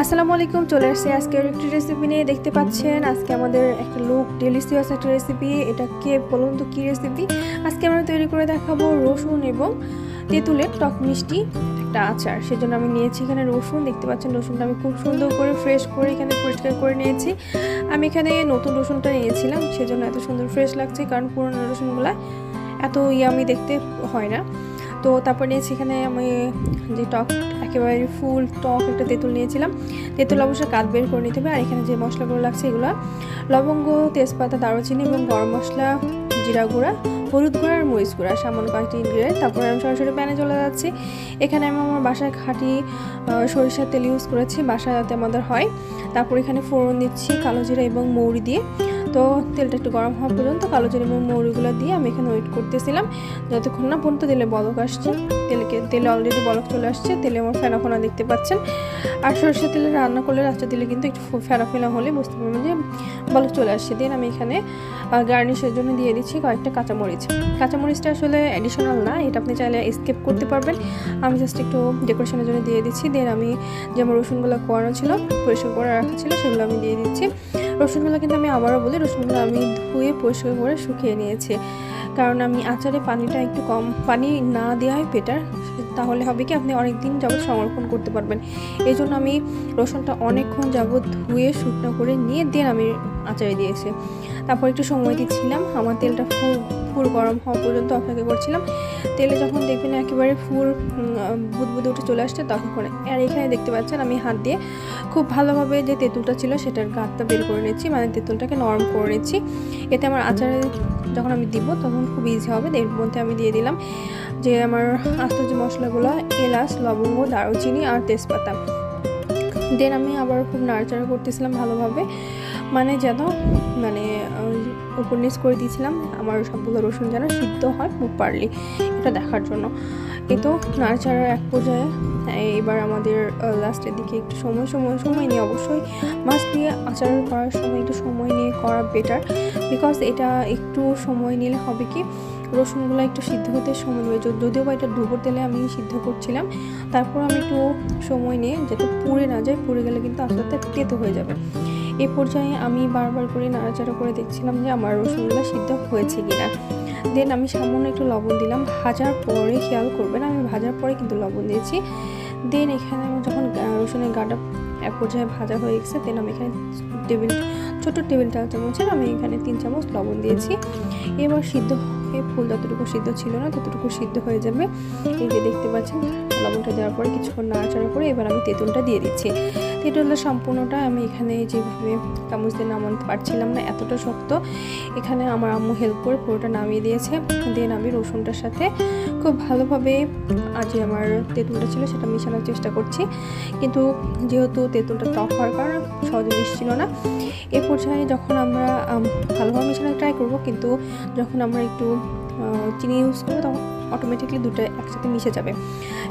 আসসালামু আলাইকুম, চলে আসছি আজকের একটি রেসিপি নিয়ে। দেখতে পাচ্ছেন, আজকে আমাদের একটা লুক ডেলিসিয়াস একটা রেসিপি এটা কে বলুন তো কী রেসিপি আজকে আমরা তৈরি করে দেখাবো রসুন এবং তেঁতুলের টক মিষ্টি একটা আচার। সেজন্য আমি নিয়েছি এখানে রসুন। দেখতে পাচ্ছেন, রসুনটা আমি খুব সুন্দর করে ফ্রেশ করে এখানে পরিষ্কার করে নিয়েছি। আমি এখানে নতুন রসুনটা নিয়েছিলাম, সেজন্য এত সুন্দর ফ্রেশ লাগছে, কারণ পুরোনো রসুনগুলো এত ইয়ামি দেখতে হয় না। তো তারপর নিয়েছি এখানে আমি যে টক, একেবারে ফুল টক একটা তেঁতুল নিয়েছিলাম। তেঁতুল অবশ্যই কাঠ বের করে নিতে হবে, আর এখানে যে মশলাগুলো লাগছে এগুলো, লবঙ্গ, তেজপাতা, দারুচিনি এবং গরম মশলা, জিরা গুঁড়া, হলুদ গুঁড়া আর মরিচ গুঁড়া, সামান্য কয়েকটি ইনগ্রিডিয়েন্ট তারপরে আমি সরাসরি প্যানে চলে যাচ্ছি। এখানে আমি আমার বাসায় খাঁটি সরিষার তেল ইউজ করেছি বাসায় যাতে আমাদের হয়। তারপর এখানে ফোড়ন দিচ্ছি, কালো জিরা এবং মৌরি দিয়ে। তো তেলটা একটু গরম হওয়া পর্যন্ত কালো জিরা এবং মৌরিগুলো দিয়ে আমি এখানে ওয়েট করতেছিলাম। যতক্ষণ না পর্যন্ত তেলে বলক আসছে, তেলকে তেলে অলরেডি বলক চলে আসছে, তেলে আমার ফেনা ফোনা দেখতে পাচ্ছেন। আর সরষের তেলে রান্না করলে রাস্তা তেলে কিন্তু একটু ফেনা ফেনা হলে বুঝতে পারবেন যে বলক চলে আসছে। দেন আমি এখানে গার্নিশের জন্য দিয়ে দিচ্ছি কয়েকটা কাঁচামরিচ। কাঁচামরিচটা আসলে অ্যাডিশনাল না, এটা আপনি চাইলে স্কেপ করতে পারবেন। আমি জাস্ট একটু ডেকোরেশনের জন্য দিয়ে দিচ্ছি। দেন আমি যে আমার রসুনগুলো কোয়ানো ছিল, পরিষ্কার করে রাখা ছিল, সেগুলো আমি দিয়ে দিচ্ছি। রসুনগুলো কিন্তু আমি আবারও বলি রসুনগুলো আমি ধুয়ে পরিষ্কার করে শুকিয়ে নিয়েছি। কারণ আমি আচারে পানিটা একটু কম, পানি না দেওয়াই বেটার তাহলে হবে কি, আপনি অনেক দিন যাবত সংরক্ষণ করতে পারবেন। এই জন্য আমি রসুনটা অনেকক্ষণ যাবত ধুয়ে শুকনো করে নিয়ে দেন আমি আচারে দিয়েছি। তারপর একটু সময় দিচ্ছিলাম, আমার তেলটা ফুল ফুল গরম হওয়া পর্যন্ত অপেক্ষা করছিলাম। তেলে যখন দেখবেন একেবারে ফুল বুদবুদে উঠে চলে আসছে তখন আর এখানে দেখতে পাচ্ছেন আমি হাত দিয়ে খুব ভালোভাবে যে তেঁতুলটা ছিল, সেটার গাঁতটা বের করে নিচ্ছি মানে তেঁতুলটাকে নরম করে নিচ্ছি। এতে আমার আচারে যখন আমি দিব তখন খুব ইজি হবে। এর মধ্যে আমি দিয়ে দিলাম যে আমার আস্ত যে মশলাগুলো, এলাচ, লবঙ্গ, দারুচিনি আর তেজপাতা। দেন আমি আবার খুব নাড়াচাড়া করতেছিলাম ভালোভাবে। মানে যেন মানে নিচ করে দিয়েছিলাম, আমার সবগুলো রসুন যেন সিদ্ধ হয় খুব পারলি এটা দেখার জন্য। এ তো নাড়াচাড়ার এক পর্যায়ে এবার আমাদের লাস্টের দিকে একটু সময় সময় সময় নিয়ে অবশ্যই মাছ দিয়ে আচার করার সময় একটু সময় নিয়ে করা বেটার বিকজ এটা একটু সময় নিলে হবে কি, রসুনগুলো একটু সিদ্ধ হতে সময় নেবে। যদিও বা এটা ডুবোর তেলে আমি সিদ্ধ করছিলাম, তারপর আমি একটু সময় নিয়ে যাতে পুড়ে না যায়, পুড়ে গেলে কিন্তু আস্তে আস্তে তেতো হয়ে যাবে। এ পর্যায়ে আমি বারবার করে নাড়াচাড়া করে দেখছিলাম যে আমার রসুনগুলো সিদ্ধ হয়েছে কিনা। দেন আমি সামান্য একটু লবণ দিলাম। ভাজার পরে খেয়াল করবেন, আমি ভাজার পরে কিন্তু লবণ দিয়েছি। দেন এখানে আমার যখন রসুনের গাটা এক পর্যায়ে ভাজা হয়ে গেছে দেন আমি এখানে টেবিল ছোটো টেবিল চামচের আমি এখানে তিন চামচ লবণ দিয়েছি। এবার সিদ্ধ হয়ে ফুল যতটুকু সিদ্ধ ছিল না, ততটুকু সিদ্ধ হয়ে যাবে। এই যে দেখতে পাচ্ছেন, লবণটা দেওয়ার পরে কিছুক্ষণ নাড়াচাড়া করে এবার আমি তেঁতুলটা দিয়ে দিচ্ছি। তেঁতুলটা সম্পূর্ণটা আমি এখানে যেভাবে চামচ দিয়ে নামাতে পারছিলাম না, এতটা শক্ত, এখানে আমার আম্মু হেল্প করে পুরোটা নামিয়ে দিয়েছে। দেন আমি রসুনটার সাথে খুব ভালোভাবে আজ আমার তেঁতুলটা ছিল সেটা মিশানোর চেষ্টা করছি। কিন্তু যেহেতু তেঁতুলটা টক হওয়ার কারণে, সহজে মিশছিল না। এ পর্যায়ে যখন আমরা ভালোভাবে মেশানোর ট্রাই করব, কিন্তু যখন আমরা একটু চিনি ইউজ করব তখন অটোমেটিকলি দুটো একসাথে মিশে যাবে।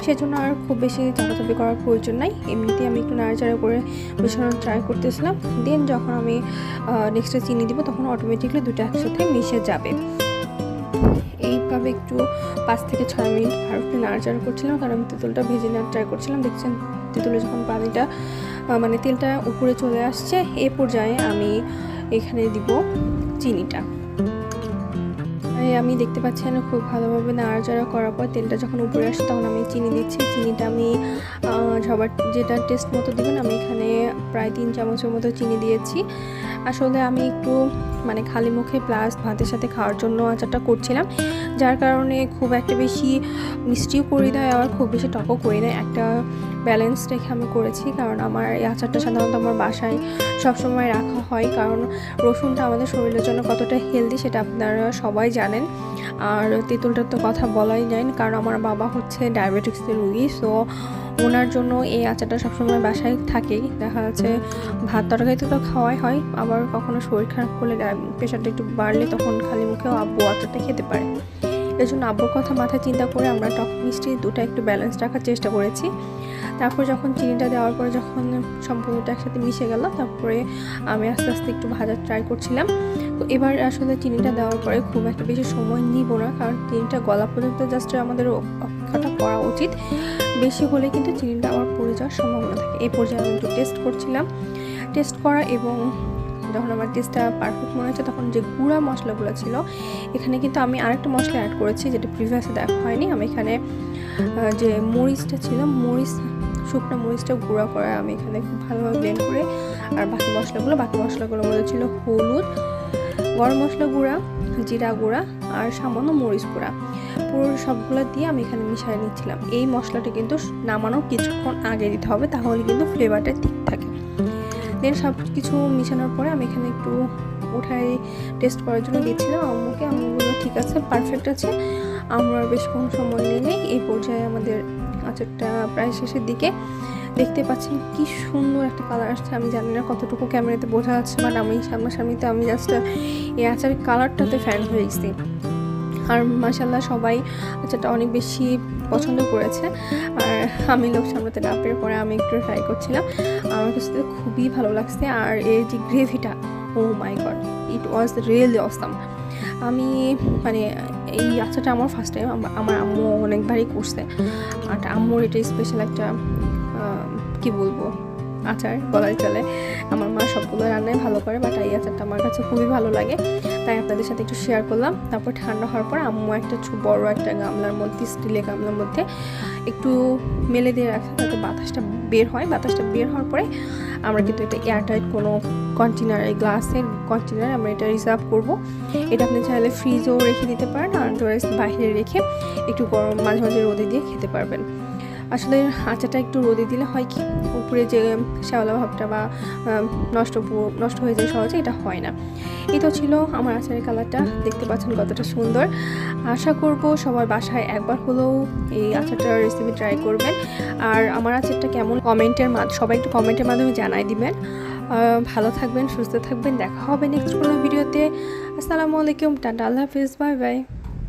সেজন্য আর খুব বেশি চাপাচাপি করার প্রয়োজন নাই। এমনিতেই আমি একটু নাড়াচাড়া করে মেশানোর ট্রাই করতেছিলাম। দেন যখন আমি নেক্সটে চিনি দিব, তখন অটোমেটিকলি দুটো একসাথে মিশে যাবে। এইভাবে একটু পাঁচ থেকে ছয় মিনিট আর একটু নাড়াচাড়া করছিলাম, কারণ আমি তেঁতুলটা ভেজে নেওয়ার ট্রাই করছিলাম। দেখছেন, তেঁতুলে যখন পানিটা মানে তেলটা উপরে চলে আসছে, এ পর্যায়ে আমি এখানে দিব চিনিটা। এই আমি দেখতে পাচ্ছেন খুব ভালোভাবে নাড়াচাড়া করার পর তেলটা যখন উপরে আসে তখন আমি চিনি দিচ্ছি। চিনিটা আমি সবার যেটা টেস্ট মতো দেবেন আমি এখানে প্রায় তিন চামচের মতো চিনি দিয়েছি। আসলে আমি একটু মানে খালি মুখে প্লাস ভাতের সাথে খাওয়ার জন্য আচারটা করছিলাম। যার কারণে খুব একটা বেশি মিষ্টিও করি না, আবার খুব বেশি টকও করি না। একটা ব্যালেন্স রেখে আমি করেছি, কারণ আমার এই আচারটা সাধারণত আমার বাসায় সবসময় রাখা হয়। কারণ রসুনটা আমাদের শরীরের জন্য কতটা হেলদি সেটা আপনারা সবাই জানেন। আর তেঁতুলটার তো কথা বলাই যায় কারণ আমার বাবা হচ্ছে ডায়াবেটিক্সের রুগী সো ওনার জন্য এই আচারটা সবসময় বাসায় থাকেই দেখা যাচ্ছে ভাত তরকারিতে তো খাওয়াই হয়, আবার কখনো শরীর খারাপ করলে প্রেশারটা একটু বাড়লে তখন খালি মুখেও আব্বু আচারটা খেতে পারে। এই জন্য আব্বুর কথা মাথায় চিন্তা করে আমরা টক মিষ্টি দুটো একটু ব্যালেন্স রাখার চেষ্টা করেছি। তারপর যখন চিনিটা দেওয়ার পরে যখন সম্পূর্ণটা একসাথে মিশে গেল, তারপরে আমি আস্তে আস্তে একটু ভাজার ট্রাই করছিলাম। তো এবার আসলে চিনিটা দেওয়ার পরে খুব একটা বেশি সময় নিব না, কারণ চিনিটা গলা পর্যন্ত জাস্ট আমাদের অপেক্ষাটা করা উচিত। বেশি হলে কিন্তু চিনিটা আমার পড়ে যাওয়ার সম্ভাবনা থাকে। এই পর্যায়ে আমি একটু টেস্ট করছিলাম। টেস্ট করা এবং যখন আমার টেস্টটা পারফেক্ট মনে হচ্ছে, তখন যে গুঁড়া মশলাগুলো ছিল, এখানে কিন্তু আমি আরেকটা মশলা অ্যাড করেছি, যেটা প্রিভিয়াসে দেখা হয়নি। আমি এখানে যে মরিচটা ছিল, মরিচ, শুকনো মরিচটা গুঁড়া করে আমি এখানে খুব ভালোভাবে ব্লেন্ড করে, আর বাকি মশলাগুলো, বাকি মশলাগুলোর মধ্যে ছিল হলুদ, গরম মশলা গুঁড়া, জিরা গুঁড়া, আর সামান্য মরিচ গুঁড়া। পুরো সবগুলো দিয়ে আমি এখানে মিশিয়ে নিচ্ছিলাম। এই মশলাটা কিন্তু নামানো কিছুক্ষণ আগে দিতে হবে, তাহলে কিন্তু ফ্লেভারটা ঠিক থাকে। দেন সব কিছু মিশানোর পরে আমি এখানে একটু উঠাই টেস্ট করার জন্য দিচ্ছিলাম আম্মুকে, আম্মু বলল, ঠিক আছে পারফেক্ট আছে। আমরা বেশ বেশিক্ষণ সময় নিয়ে নেই। এই পর্যায়ে আমাদের আচারটা প্রায় শেষের দিকে। দেখতে পাচ্ছেন কি সুন্দর একটা কালার আসছে। আমি জানি না কতটুকু ক্যামেরাতে বোঝা যাচ্ছে বাট আমি সামনাসামনিতে আমি জাস্ট এই আচারের কালারটাতে ফ্যান হয়ে গেছি। আর মাসাল্লাহ সবাই আচারটা অনেক বেশি পছন্দ করেছে। আর আমি লোক সামলাতে না পেরে পরে আমি একটু ট্রাই করছিলাম। আমার কাছে খুবই ভালো লাগছে। আর এর যে গ্রেভিটা ও my god it was really awesome আমি মানে এই আচারটা আমার ফার্স্ট টাইম আমার আম্মু অনেকবারই করছে। আর আম্মুর এটা স্পেশাল একটা কি বলব? আচার বলাই চলে। আমার মা সবগুলো রান্নায় ভালো করে বাট এই আচারটা আমার কাছে খুবই ভালো লাগে। তাই আপনাদের সাথে একটু শেয়ার করলাম। তারপর ঠান্ডা হওয়ার পর আম্মু একটা বড় একটা গামলার মধ্যে স্টিলের গামলার মধ্যে একটু মেলে দিয়ে রাখে যাতে বাতাসটা বের হয়। বাতাসটা বের হওয়ার পরে আমরা কিন্তু এটা এয়ারটাইট কোনো কন্টেনার গ্লাসের কন্টেনার আমরা এটা রিজার্ভ করব। এটা আপনি চাইলে ফ্রিজেও রেখে দিতে পারেন, আর বাইরে রেখে একটু গরম মাঝে মাঝে রোদে দিয়ে খেতে পারবেন। আসলে আচাটা একটু রোদে দিলে হয় কি? উপরে যে শ্যাওলা ভাবটা বা নষ্ট নষ্ট হয়ে যায় সহজে, এটা হয় না। এই তো ছিল আমার আচারের কালারটা। দেখতে পাচ্ছেন কতটা সুন্দর। আশা করব সবার বাসায় একবার হলেও এই আচারটার রেসিপি ট্রাই করবেন। আর আমার আচারটা কেমন? কমেন্টের মাধ্যমে সবাই একটু কমেন্টের মাধ্যমে জানাই দিবেন। ভালো থাকবেন, সুস্থ থাকবেন। দেখা হবে নেক্সট কোনো ভিডিওতে আসসালামু আলাইকুম। টাটা, আল্লাহ হাফিজ। Bye bye.